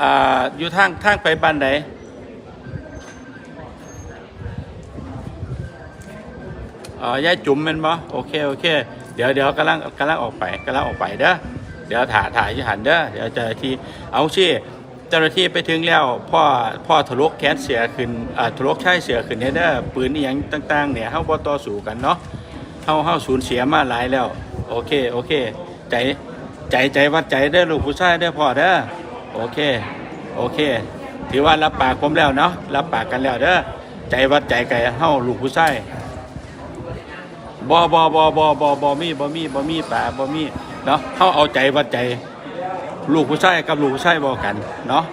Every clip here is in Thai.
อ่าอยู่ทางทางไปบ้านไหนอ๋อยายจุ๋มมันบ่โอเคโอเค เดี๋ยวเดี๋ยวกำลังกำลังออกไปกำลังออกไปเด้อเดี๋ยวถ่ายถ่ายยี่หันเด้อเดี๋ยวเจ้าหน้าที่เอาชี่เจ้าหน้าที่ไปถึงแล้วพ่อพ่อทะลุแขนเสียขึ้นอ่าทะลุใช้เสียขึ้นเนี่ยเด้อปืนอีหยังต่าง ๆ เนี่ยเฮาบ่ต่อสู้กันเนาะเฮาเฮาสูญเสียมาหลายแล้ว โอเคโอเค ใจใจใจวัดใจเด้อลูกผู้ชายเด้อพ่อเด้อ โอเค โอเค ถือว่ารับปากผมแล้วเนาะ รับปากกันแล้วเด้อ ใจวัดใจไก่เฮาลูกผู้ชายบอบอบอบอบอบอมีบอมีบอมีป่าบอมีเนาะเฮาเอาใจวัดใจ ลูกผู้ชายกับลูกผู้ชายบอกกัน เนาะ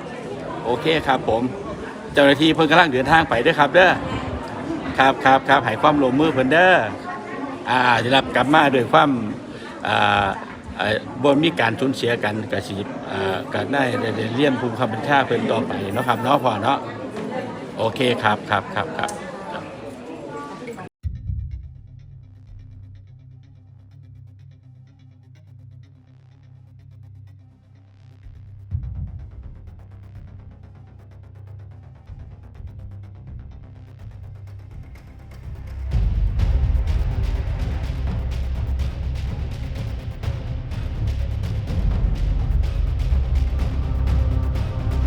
โอเคครับผม เจ้าหน้าที่เพิ่งกำลังเดินทางไปด้อครับ เด้อ ครับครับครับให้ความร่มมือเพิ่นเด้อ อ่าจะรับกลับมาด้วยความอ่า บ่มีการสูญเสียกันกสิอ่าก็ได้ได้เรียนภูมิคำบัญชาเพิ่นต่อไปเนาะครับเนาะพ่อเนาะโอเคครับครับครับครับ